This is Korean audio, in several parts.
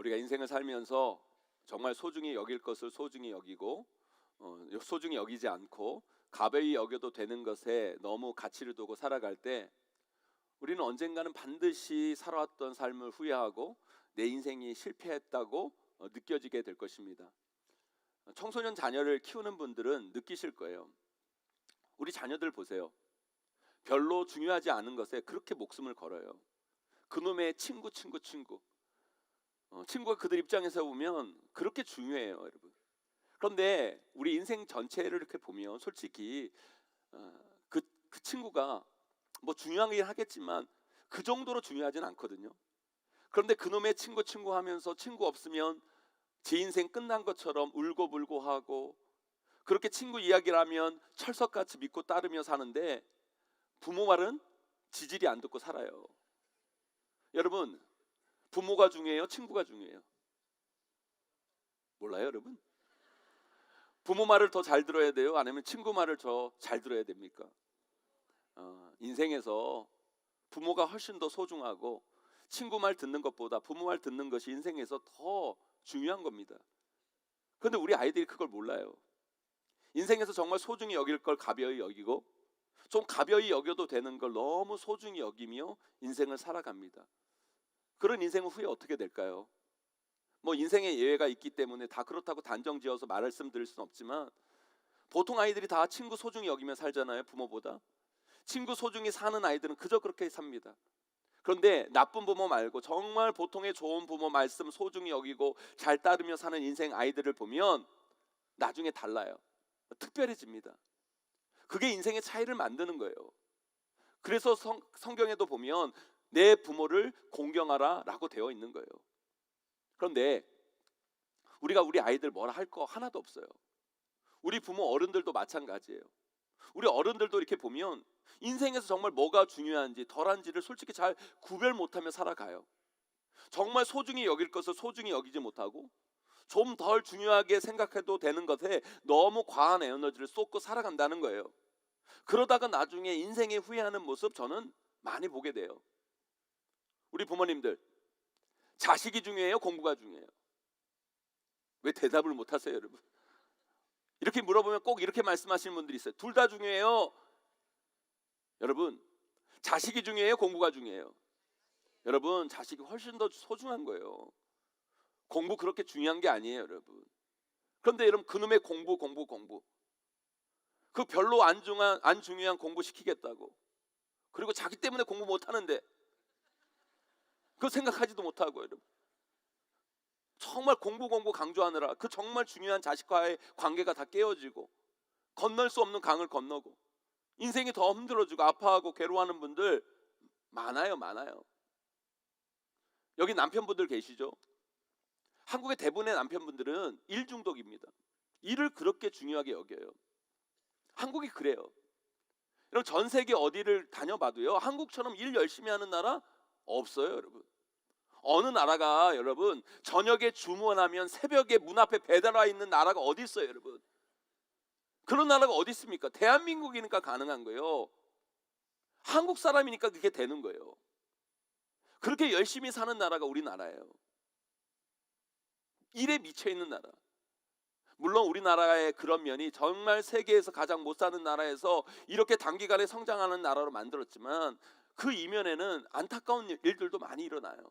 우리가 인생을 살면서 정말 소중히 여길 것을 소중히 여기고 어, 소중히 여기지 않고 가벼이 여겨도 되는 것에 너무 가치를 두고 살아갈 때 우리는 언젠가는 반드시 살아왔던 삶을 후회하고 내 인생이 실패했다고 어, 느껴지게 될 것입니다. 청소년 자녀를 키우는 분들은 느끼실 거예요. 우리 자녀들 보세요. 별로 중요하지 않은 것에 그렇게 목숨을 걸어요. 그놈의 친구, 친구, 친구. 어, 친구가 그들 입장에서 보면 그렇게 중요해요, 여러분. 그런데 우리 인생 전체를 이렇게 보면 솔직히 어, 그, 그 친구가 뭐 중요하긴 하겠지만 그 정도로 중요하진 않거든요. 그런데 그놈의 친구 친구 하면서 친구 없으면 제 인생 끝난 것처럼 울고불고 하고 그렇게 친구 이야기를 하면 철석같이 믿고 따르며 사는데 부모 말은 지질이 안 듣고 살아요. 여러분 부모가 중요해요, 친구가 중요해요. 몰라요, 여러분? 부모 말을 더 잘 들어야 돼요, 아니면 친구 말을 더 잘 들어야 됩니까? 어, 인생에서 부모가 훨씬 더 소중하고 친구 말 듣는 것보다 부모 말 듣는 것이 인생에서 더 중요한 겁니다. 그런데 우리 아이들이 그걸 몰라요. 인생에서 정말 소중히 여길 걸 가벼이 여기고 좀 가벼이 여겨도 되는 걸 너무 소중히 여기며 인생을 살아갑니다. 그런 인생은 후에 어떻게 될까요? 뭐 인생에 예외가 있기 때문에 다 그렇다고 단정지어서 말씀드릴 수는 없지만 보통 아이들이 다 친구 소중히 여기며 살잖아요 부모보다. 친구 소중히 사는 아이들은 그저 그렇게 삽니다. 그런데 나쁜 부모 말고 정말 보통의 좋은 부모 말씀 소중히 여기고 잘 따르며 사는 인생 아이들을 보면 나중에 달라요. 특별해집니다. 그게 인생의 차이를 만드는 거예요. 그래서 성, 성경에도 보면 내 부모를 공경하라라고 되어 있는 거예요. 그런데 우리가 우리 아이들 뭐라 할 거 하나도 없어요. 우리 부모 어른들도 마찬가지예요. 우리 어른들도 이렇게 보면 인생에서 정말 뭐가 중요한지 덜한지를 솔직히 잘 구별 못하며 살아가요. 정말 소중히 여길 것을 소중히 여기지 못하고 좀 덜 중요하게 생각해도 되는 것에 너무 과한 에너지를 쏟고 살아간다는 거예요. 그러다가 나중에 인생에 후회하는 모습 저는 많이 보게 돼요. 우리 부모님들 자식이 중요해요, 공부가 중요해요. 왜 대답을 못 하세요, 여러분? 이렇게 물어보면 꼭 이렇게 말씀하시는 분들이 있어요. 둘 다 중요해요. 여러분, 자식이 중요해요, 공부가 중요해요. 여러분, 자식이 훨씬 더 소중한 거예요. 공부 그렇게 중요한 게 아니에요, 여러분. 그런데 여러분 그놈의 공부, 공부, 공부. 그 별로 안 중요한 안 중요한 공부 시키겠다고. 그리고 자기 때문에 공부 못 하는데 그 생각하지도 못하고 여러분. 정말 공부 공부 강조하느라 그 정말 중요한 자식과의 관계가 다 깨어지고 건널 수 없는 강을 건너고 인생이 더 힘들어지고 아파하고 괴로워하는 분들 많아요, 많아요. 여기 남편분들 계시죠? 한국의 대부분의 남편분들은 일 중독입니다. 일을 그렇게 중요하게 여겨요. 한국이 그래요. 여러분 전 세계 어디를 다녀봐도요. 한국처럼 일 열심히 하는 나라 없어요, 여러분. 어느 나라가 여러분 저녁에 주문하면 새벽에 문 앞에 배달 와 있는 나라가 어디 있어요, 여러분? 그런 나라가 어디 있습니까? 대한민국이니까 가능한 거예요. 한국 사람이니까 그게 되는 거예요. 그렇게 열심히 사는 나라가 우리나라예요. 일에 미쳐 있는 나라. 물론 우리나라의 그런 면이 정말 세계에서 가장 못 사는 나라에서 이렇게 단기간에 성장하는 나라로 만들었지만 그 이면에는 안타까운 일들도 많이 일어나요.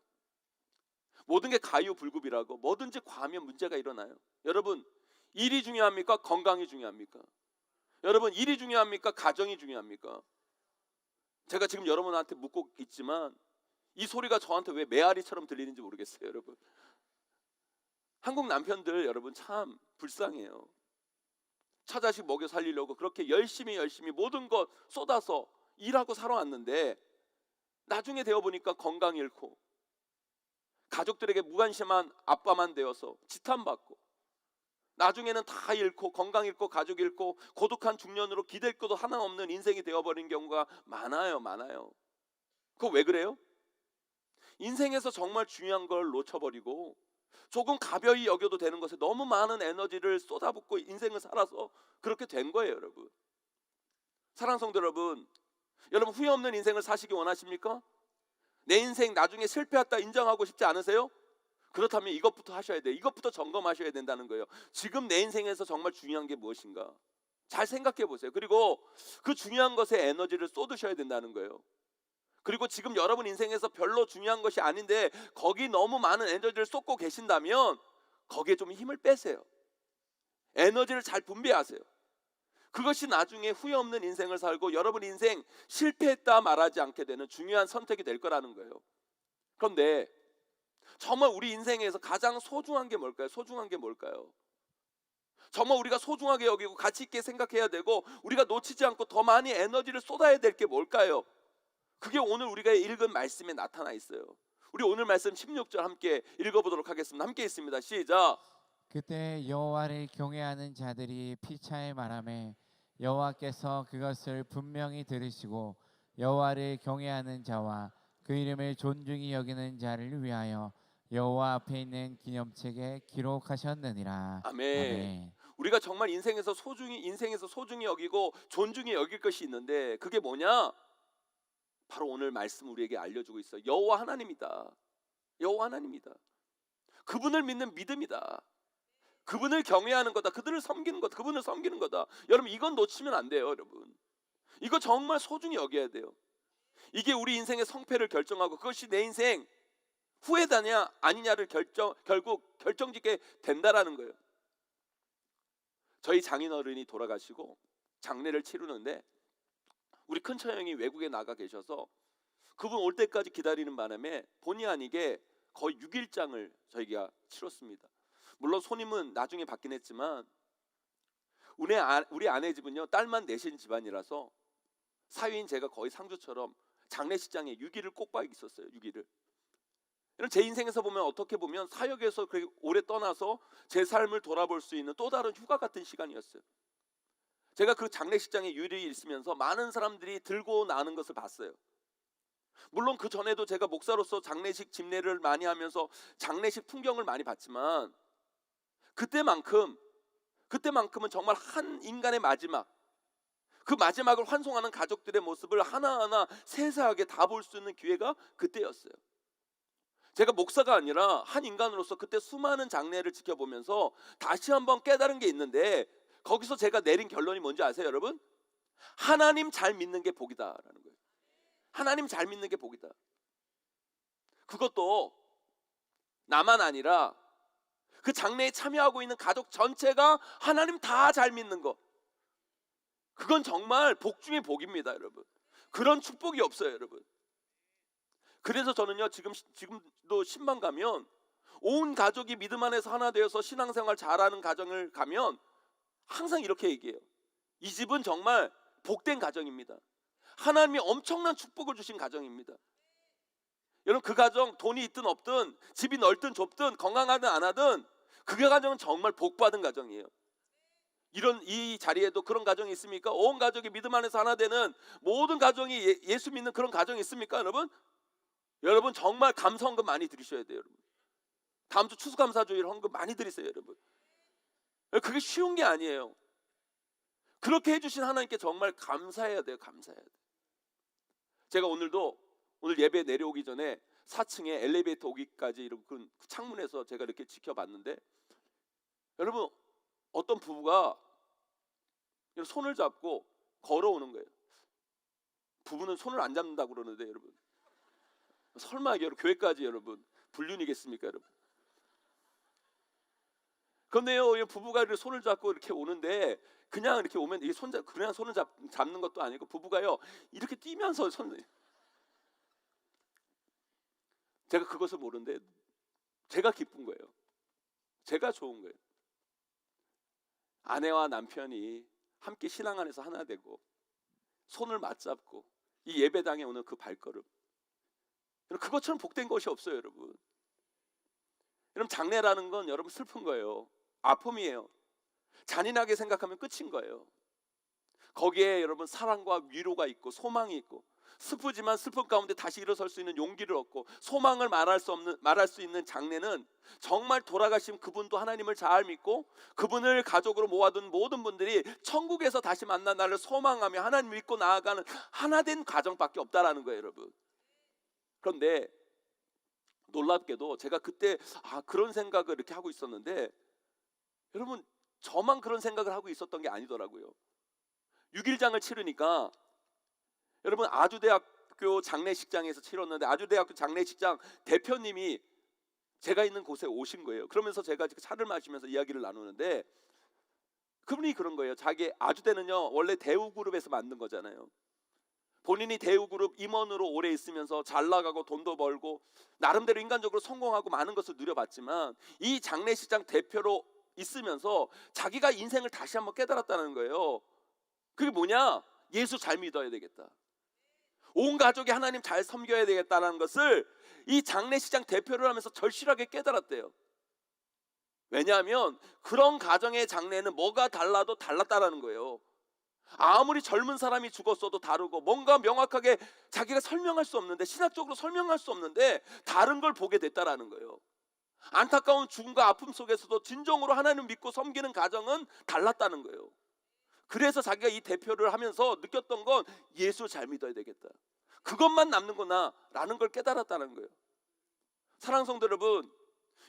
모든 게 가요불급이라고 뭐든지 과하면 문제가 일어나요. 여러분 일이 중요합니까? 건강이 중요합니까? 여러분 일이 중요합니까? 가정이 중요합니까? 제가 지금 여러분한테 묻고 있지만 이 소리가 저한테 왜 메아리처럼 들리는지 모르겠어요, 여러분. 한국 남편들 여러분 참 불쌍해요. 처자식 먹여 살리려고 그렇게 열심히 열심히 모든 것 쏟아서 일하고 살아왔는데 나중에 되어 보니까 건강 잃고 가족들에게 무관심한 아빠만 되어서 지탄받고 나중에는 다 잃고 건강 잃고 가족 잃고 고독한 중년으로 기댈 것도 하나 없는 인생이 되어버린 경우가 많아요 많아요 그거 왜 그래요? 인생에서 정말 중요한 걸 놓쳐버리고 조금 가벼이 여겨도 되는 것에 너무 많은 에너지를 쏟아붓고 인생을 살아서 그렇게 된 거예요 여러분 사랑 성도 여러분 여러분 후회 없는 인생을 사시기 원하십니까? 내 인생 나중에 실패했다 인정하고 싶지 않으세요? 그렇다면 이것부터 하셔야 돼요. 이것부터 점검하셔야 된다는 거예요. 지금 내 인생에서 정말 중요한 게 무엇인가? 잘 생각해 보세요. 그리고 그 중요한 것에 에너지를 쏟으셔야 된다는 거예요. 그리고 지금 여러분 인생에서 별로 중요한 것이 아닌데 거기 너무 많은 에너지를 쏟고 계신다면 거기에 좀 힘을 빼세요. 에너지를 잘 분배하세요. 그것이 나중에 후회 없는 인생을 살고 여러분 인생 실패했다 말하지 않게 되는 중요한 선택이 될 거라는 거예요. 그런데 정말 우리 인생에서 가장 소중한 게 뭘까요? 소중한 게 뭘까요? 정말 우리가 소중하게 여기고 가치 있게 생각해야 되고 우리가 놓치지 않고 더 많이 에너지를 쏟아야 될 게 뭘까요? 그게 오늘 우리가 읽은 말씀에 나타나 있어요. 우리 오늘 말씀 16절 함께 읽어보도록 하겠습니다. 함께 있습니다. 시작. 그때 여호와를 경외하는 자들이 피차에 말하매 여호와께서 그것을 분명히 들으시고 여호와를 경외하는 자와 그 이름을 존중히 여기는 자를 위하여 여호와 앞에 있는 기념책에 기록하셨느니라. 아멘. 우리가 정말 인생에서 소중히 인생에서 소중히 여기고 존중히 여길 것이 있는데 그게 뭐냐? 바로 오늘 말씀 우리에게 알려주고 있어요. 여호와 하나님이다. 여호와 하나님이다. 그분을 믿는 믿음이다. 그분을 경외하는 거다. 그들을 섬기는 거다. 그분을 섬기는 거다. 여러분 이건 놓치면 안 돼요, 여러분. 이거 정말 소중히 여겨야 돼요. 이게 우리 인생의 성패를 결정하고 그것이 내 인생 후회다냐 아니냐를 결정 결국 결정짓게 된다라는 거예요. 저희 장인어른이 돌아가시고 장례를 치르는데 우리 큰 처 형이 외국에 나가 계셔서 그분 올 때까지 기다리는 바람에 본의 아니게 거의 6일장을 저희가 치렀습니다. 물론 손님은 나중에 받긴 했지만 우리, 아, 우리 아내 집은요 딸만 내신 집안이라서 사위인 제가 거의 상주처럼 장례식장에 6일을 꼭박 있었어요. 6일을. 여러분 제 인생에서 보면 어떻게 보면 사역에서 그렇게 오래 떠나서 제 삶을 돌아볼 수 있는 또 다른 휴가 같은 시간이었어요. 제가 그 장례식장에 유일히 있으면서 많은 사람들이 들고 나는 것을 봤어요. 물론 그 전에도 제가 목사로서 장례식 집례를 많이 하면서 장례식 풍경을 많이 봤지만 그때만큼 그때만큼은 정말 한 인간의 마지막 그 마지막을 환송하는 가족들의 모습을 하나하나 세세하게 다 볼 수 있는 기회가 그때였어요. 제가 목사가 아니라 한 인간으로서 그때 수많은 장례를 지켜보면서 다시 한번 깨달은 게 있는데 거기서 제가 내린 결론이 뭔지 아세요, 여러분? 하나님 잘 믿는 게 복이다라는 거예요. 하나님 잘 믿는 게 복이다. 그것도 나만 아니라 그 장례에 참여하고 있는 가족 전체가 하나님 다 잘 믿는 거. 그건 정말 복 중의 복입니다, 여러분. 그런 축복이 없어요, 여러분. 그래서 저는요 지금 지금도 신방 가면 온 가족이 믿음 안에서 하나 되어서 신앙생활 잘하는 가정을 가면 항상 이렇게 얘기해요. 이 집은 정말 복된 가정입니다. 하나님이 엄청난 축복을 주신 가정입니다. 여러분 그 가정 돈이 있든 없든 집이 넓든 좁든 건강하든 안 하든 그 가정은 정말 복 받은 가정이에요. 이런 이 자리에도 그런 가정이 있습니까? 온 가족이 믿음 안에서 하나 되는 모든 가정이 예, 예수 믿는 그런 가정이 있습니까, 여러분? 여러분 정말 감사 헌금 많이 드리셔야 돼요, 여러분. 다음 주 추수감사주일 헌금 많이 드리세요, 여러분. 그게 쉬운 게 아니에요. 그렇게 해주신 하나님께 정말 감사해야 돼요, 감사해야 돼요. 제가 오늘도 오늘 예배 내려오기 전에 4층에 엘리베이터 오기까지 그 창문에서 제가 이렇게 지켜봤는데 여러분 어떤 부부가 손을 잡고 걸어오는 거예요. 부부는 손을 안 잡는다고 그러는데 여러분 설마 여러분 교회까지 여러분 불륜이겠습니까 여러분? 그런데요 이 부부가 이렇게 손을 잡고 이렇게 오는데 그냥 이렇게 오면 이게 손 잡, 그냥 손을 잡, 잡는 것도 아니고 부부가요 이렇게 뛰면서 손 제가 그것을 모르는데 제가 기쁜 거예요. 제가 좋은 거예요. 아내와 남편이 함께 신앙 안에서 하나 되고 손을 맞잡고 이 예배당에 오는 그 발걸음. 여러분 그것처럼 복된 것이 없어요, 여러분. 여러분 장례라는 건 여러분 슬픈 거예요. 아픔이에요. 잔인하게 생각하면 끝인 거예요. 거기에 여러분 사랑과 위로가 있고 소망이 있고 슬프지만 슬픔 가운데 다시 일어설 수 있는 용기를 얻고 소망을 말할 수 없는 말할 수 있는 장례는 정말 돌아가신 그분도 하나님을 잘 믿고 그분을 가족으로 모아둔 모든 분들이 천국에서 다시 만난 날을 소망하며 하나님 믿고 나아가는 하나된 가정밖에 없다라는 거예요, 여러분. 그런데 놀랍게도 제가 그때 아 그런 생각을 이렇게 하고 있었는데 여러분 저만 그런 생각을 하고 있었던 게 아니더라고요. 6일장을 치르니까 여러분 아주대학교 장례식장에서 치렀는데 아주대학교 장례식장 대표님이 제가 있는 곳에 오신 거예요. 그러면서 제가 차를 마시면서 이야기를 나누는데 그분이 그런 거예요. 자기 아주대는요 원래 대우그룹에서 만든 거잖아요. 본인이 대우그룹 임원으로 오래 있으면서 잘 나가고 돈도 벌고 나름대로 인간적으로 성공하고 많은 것을 누려봤지만 이 장례식장 대표로 있으면서 자기가 인생을 다시 한번 깨달았다는 거예요. 그게 뭐냐? 예수 잘 믿어야 되겠다. 온 가족이 하나님 잘 섬겨야 되겠다는 것을 이 장례식장 대표를 하면서 절실하게 깨달았대요. 왜냐하면 그런 가정의 장례는 뭐가 달라도 달랐다라는 거예요. 아무리 젊은 사람이 죽었어도 다르고 뭔가 명확하게 자기가 설명할 수 없는데 신학적으로 설명할 수 없는데 다른 걸 보게 됐다라는 거예요. 안타까운 죽음과 아픔 속에서도 진정으로 하나님 믿고 섬기는 가정은 달랐다는 거예요. 그래서 자기가 이 대표를 하면서 느꼈던 건 예수 잘 믿어야 되겠다. 그것만 남는구나라는 걸 깨달았다는 거예요. 사랑 성도 여러분,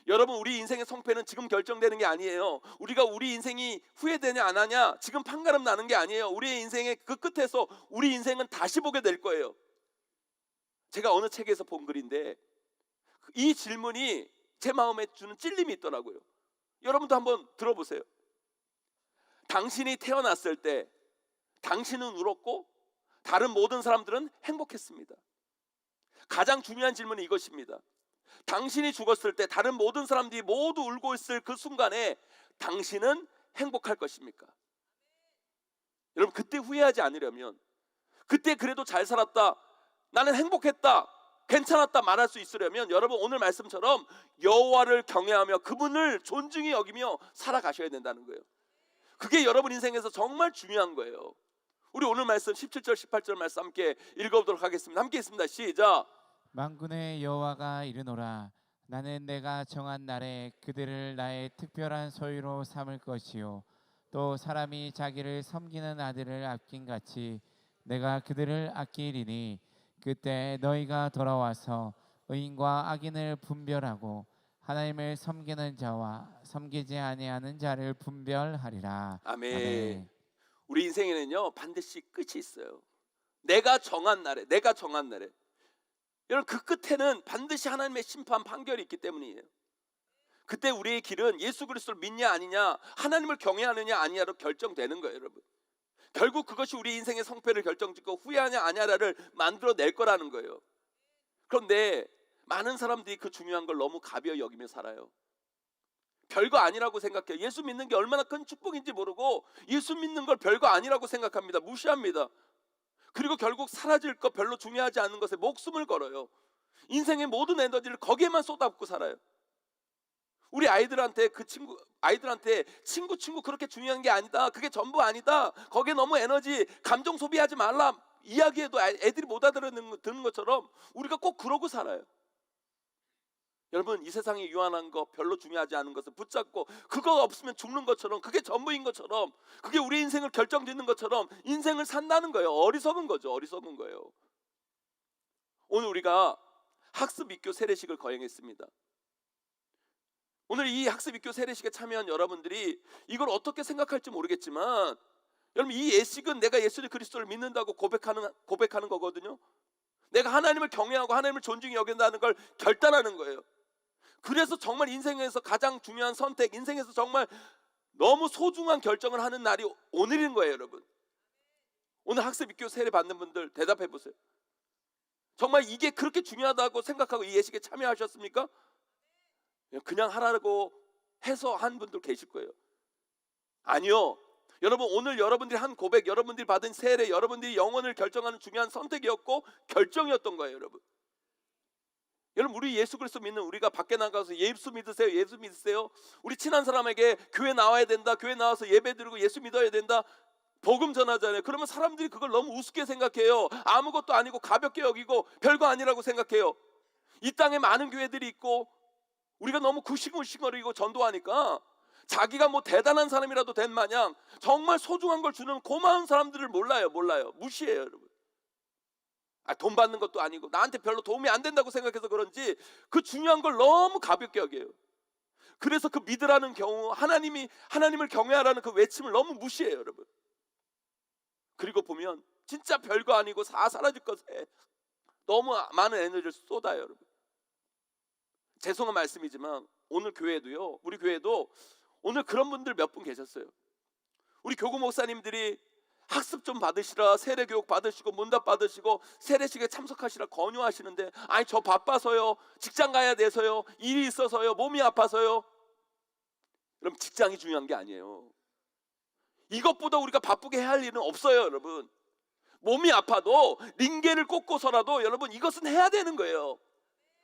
여러분 우리 인생의 성패는 지금 결정되는 게 아니에요. 우리가 우리 인생이 후회되냐 안 하냐 지금 판가름 나는 게 아니에요. 우리의 인생의 그 끝에서 우리 인생은 다시 보게 될 거예요. 제가 어느 책에서 본 글인데 이 질문이 제 마음에 주는 찔림이 있더라고요. 여러분도 한번 들어보세요. 당신이 태어났을 때 당신은 울었고 다른 모든 사람들은 행복했습니다. 가장 중요한 질문은 이것입니다. 당신이 죽었을 때 다른 모든 사람들이 모두 울고 있을 그 순간에 당신은 행복할 것입니까? 여러분 그때 후회하지 않으려면 그때 그래도 잘 살았다. 나는 행복했다. 괜찮았다 말할 수 있으려면 여러분 오늘 말씀처럼 여호와를 경외하며 그분을 존중히 여기며 살아가셔야 된다는 거예요. 그게 여러분 인생에서 정말 중요한 거예요. 우리 오늘 말씀 17절 18절 말씀 함께 읽어보도록 하겠습니다. 함께 있습니다. 시작. 만군의 여호와가 이르노라 나는 내가 정한 날에 그들을 나의 특별한 소유로 삼을 것이요 또 사람이 자기를 섬기는 아들을 아낀 같이 내가 그들을 아끼리니 그때 너희가 돌아와서 의인과 악인을 분별하고 하나님을 섬기는 자와 섬기지 아니하는 자를 분별하리라 아멘. 아멘. 우리 인생에는요 반드시 끝이 있어요. 내가 정한 날에, 내가 정한 날에. 여러분 그 끝에는 반드시 하나님의 심판 판결이 있기 때문이에요. 그때 우리의 길은 예수 그리스도를 믿냐 아니냐, 하나님을 경외하느냐 아니냐로 결정되는 거예요, 여러분. 결국 그것이 우리 인생의 성패를 결정짓고 후회하냐 아니냐를 만들어낼 거라는 거예요. 그런데 많은 사람들이 그 중요한 걸 너무 가벼이 여기며 살아요. 별거 아니라고 생각해요. 예수 믿는 게 얼마나 큰 축복인지 모르고 예수 믿는 걸 별거 아니라고 생각합니다. 무시합니다. 그리고 결국 사라질 것 별로 중요하지 않은 것에 목숨을 걸어요. 인생의 모든 에너지를 거기에만 쏟아붓고 살아요. 우리 아이들한테 그 친구 아이들한테 친구 친구 그렇게 중요한 게 아니다. 그게 전부 아니다. 거기에 너무 에너지 감정 소비하지 말라. 이야기해도 아- 애들이 못 알아듣는 것처럼 우리가 꼭 그러고 살아요. 여러분 이 세상에 유한한 거 별로 중요하지 않은 것을 붙잡고 그거 없으면 죽는 것처럼 그게 전부인 것처럼 그게 우리 인생을 결정짓는 것처럼 인생을 산다는 거예요. 어리석은 거죠. 어리석은 거예요. 오늘 우리가 학습 입교 세례식을 거행했습니다. 오늘 이 학습 입교 세례식에 참여한 여러분들이 이걸 어떻게 생각할지 모르겠지만 여러분 이 예식은 내가 예수 그리스도를 믿는다고 고백하는 고백하는 거거든요. 내가 하나님을 경외하고 하나님을 존중히 여긴다는 걸 결단하는 거예요. 그래서 정말 인생에서 가장 중요한 선택, 인생에서 정말 너무 소중한 결정을 하는 날이 오늘인 거예요, 여러분. 오늘 학습 입교 세례 받는 분들 대답해 보세요. 정말 이게 그렇게 중요하다고 생각하고 이 예식에 참여하셨습니까? 그냥 하라고 해서 한 분들 계실 거예요. 아니요. 여러분 오늘 여러분들이 한 고백, 여러분들이 받은 세례, 여러분들이 영혼을 결정하는 중요한 선택이었고 결정이었던 거예요, 여러분. 여러분 우리 예수 그리스도 믿는 우리가 밖에 나가서 예수 믿으세요, 예수 믿으세요. 우리 친한 사람에게 교회 나와야 된다, 교회 나와서 예배 드리고 예수 믿어야 된다. 복음 전하잖아요. 그러면 사람들이 그걸 너무 우습게 생각해요. 아무것도 아니고 가볍게 여기고 별거 아니라고 생각해요. 이 땅에 많은 교회들이 있고 우리가 너무 구시구시거리고 전도하니까 자기가 뭐 대단한 사람이라도 된 마냥 정말 소중한 걸 주는 고마운 사람들을 몰라요, 몰라요. 무시해요, 여러분. 아, 돈 받는 것도 아니고 나한테 별로 도움이 안 된다고 생각해서 그런지 그 중요한 걸 너무 가볍게 여겨요. 그래서 그 믿으라는 경우 하나님이 하나님을 경외하라는 그 외침을 너무 무시해요, 여러분. 그리고 보면 진짜 별거 아니고 다 사라질 것에 너무 많은 에너지를 쏟아요, 여러분. 죄송한 말씀이지만 오늘 교회도요. 우리 교회도 오늘 그런 분들 몇 분 계셨어요. 우리 교구 목사님들이 학습 좀 받으시라 세례 교육 받으시고 문답 받으시고 세례식에 참석하시라 권유하시는데 아니 저 바빠서요. 직장 가야 돼서요. 일이 있어서요. 몸이 아파서요. 그럼 직장이 중요한 게 아니에요. 이것보다 우리가 바쁘게 해야 할 일은 없어요 여러분. 몸이 아파도 링게를 꽂고서라도 여러분 이것은 해야 되는 거예요.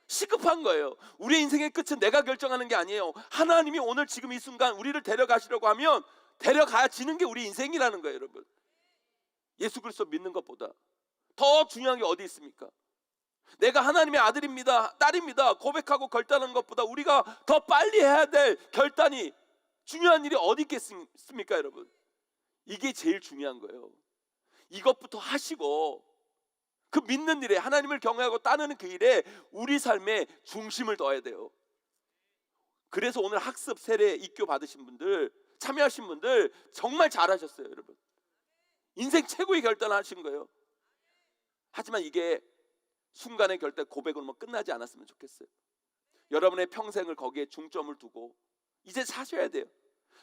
시급한 거예요. 우리의 인생의 끝은 내가 결정하는 게 아니에요. 하나님이 오늘 지금 이 순간 우리를 데려가시려고 하면 데려가지는 게 우리 인생이라는 거예요 여러분 예수 그리스도 믿는 것보다 더 중요한 게 어디 있습니까? 내가 하나님의 아들입니다, 딸입니다. 고백하고 결단하는 것보다 우리가 더 빨리 해야 될 결단이 중요한 일이 어디 있겠습니까, 여러분? 이게 제일 중요한 거예요. 이것부터 하시고 그 믿는 일에 하나님을 경외하고 따르는 그 일에 우리 삶에 중심을 둬야 돼요. 그래서 오늘 학습 세례 입교 받으신 분들 참여하신 분들 정말 잘하셨어요, 여러분. 인생 최고의 결단하신 거예요. 하지만 이게 순간의 결단 고백으로만 끝나지 않았으면 좋겠어요. 여러분의 평생을 거기에 중점을 두고 이제 사셔야 돼요.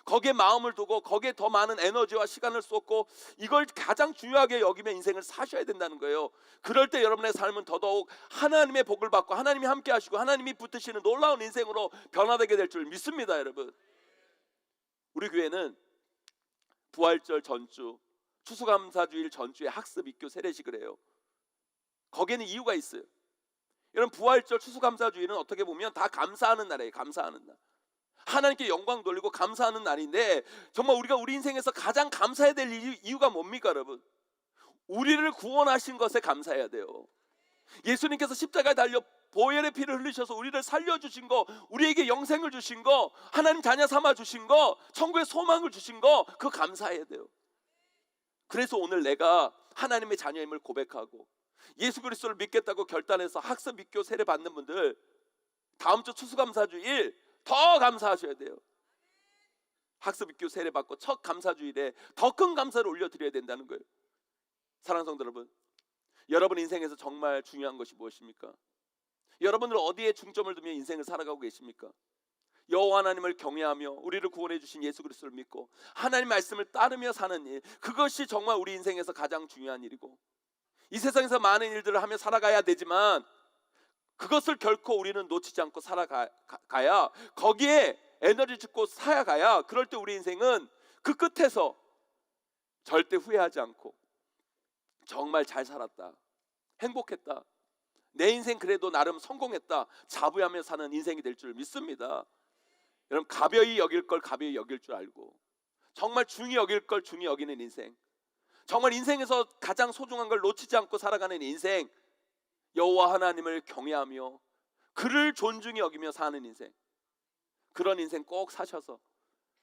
거기에 마음을 두고 거기에 더 많은 에너지와 시간을 쏟고 이걸 가장 중요하게 여기며 인생을 사셔야 된다는 거예요. 그럴 때 여러분의 삶은 더더욱 하나님의 복을 받고 하나님이 함께 하시고 하나님이 붙으시는 놀라운 인생으로 변화되게 될 줄 믿습니다, 여러분. 우리 교회는 부활절 전주 추수감사주일 전주에 학습 입교 세례식을 해요. 거기에는 이유가 있어요. 여러분 부활절 추수감사주일은 어떻게 보면 다 감사하는 날이에요. 감사하는 날. 하나님께 영광 돌리고 감사하는 날인데 정말 우리가 우리 인생에서 가장 감사해야 될 이유, 이유가 뭡니까, 여러분? 우리를 구원하신 것에 감사해야 돼요. 예수님께서 십자가에 달려 보혈의 피를 흘리셔서 우리를 살려주신 거, 우리에게 영생을 주신 거, 하나님 자녀 삼아 주신 거, 천국의 소망을 주신 거, 그거 감사해야 돼요. 그래서 오늘 내가 하나님의 자녀임을 고백하고 예수 그리스도를 믿겠다고 결단해서 학습 믿교 세례 받는 분들 다음 주 추수감사주일 더 감사하셔야 돼요. 학습 믿교 세례 받고 첫 감사주일에 더 큰 감사를 올려드려야 된다는 거예요. 사랑하는 성도 여러분, 여러분 인생에서 정말 중요한 것이 무엇입니까? 여러분들 어디에 중점을 두며 인생을 살아가고 계십니까? 여호와 하나님을 경외하며 우리를 구원해 주신 예수 그리스도를 믿고 하나님 말씀을 따르며 사는 일 그것이 정말 우리 인생에서 가장 중요한 일이고 이 세상에서 많은 일들을 하며 살아가야 되지만 그것을 결코 우리는 놓치지 않고 살아가야 거기에 에너지 짓고 살아가야 그럴 때 우리 인생은 그 끝에서 절대 후회하지 않고 정말 잘 살았다 행복했다 내 인생 그래도 나름 성공했다 자부하며 사는 인생이 될 줄 믿습니다. 여러분 가벼이 여길 걸 가벼이 여길 줄 알고 정말 중히 여길 걸 중히 여기는 인생 정말 인생에서 가장 소중한 걸 놓치지 않고 살아가는 인생 여호와 하나님을 경외하며 그를 존중히 여기며 사는 인생 그런 인생 꼭 사셔서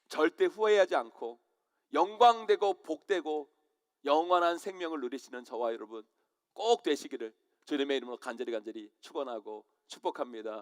절대 후회하지 않고 영광되고 복되고 영원한 생명을 누리시는 저와 여러분 꼭 되시기를 주님의 이름으로 간절히 간절히 축원하고 축복합니다.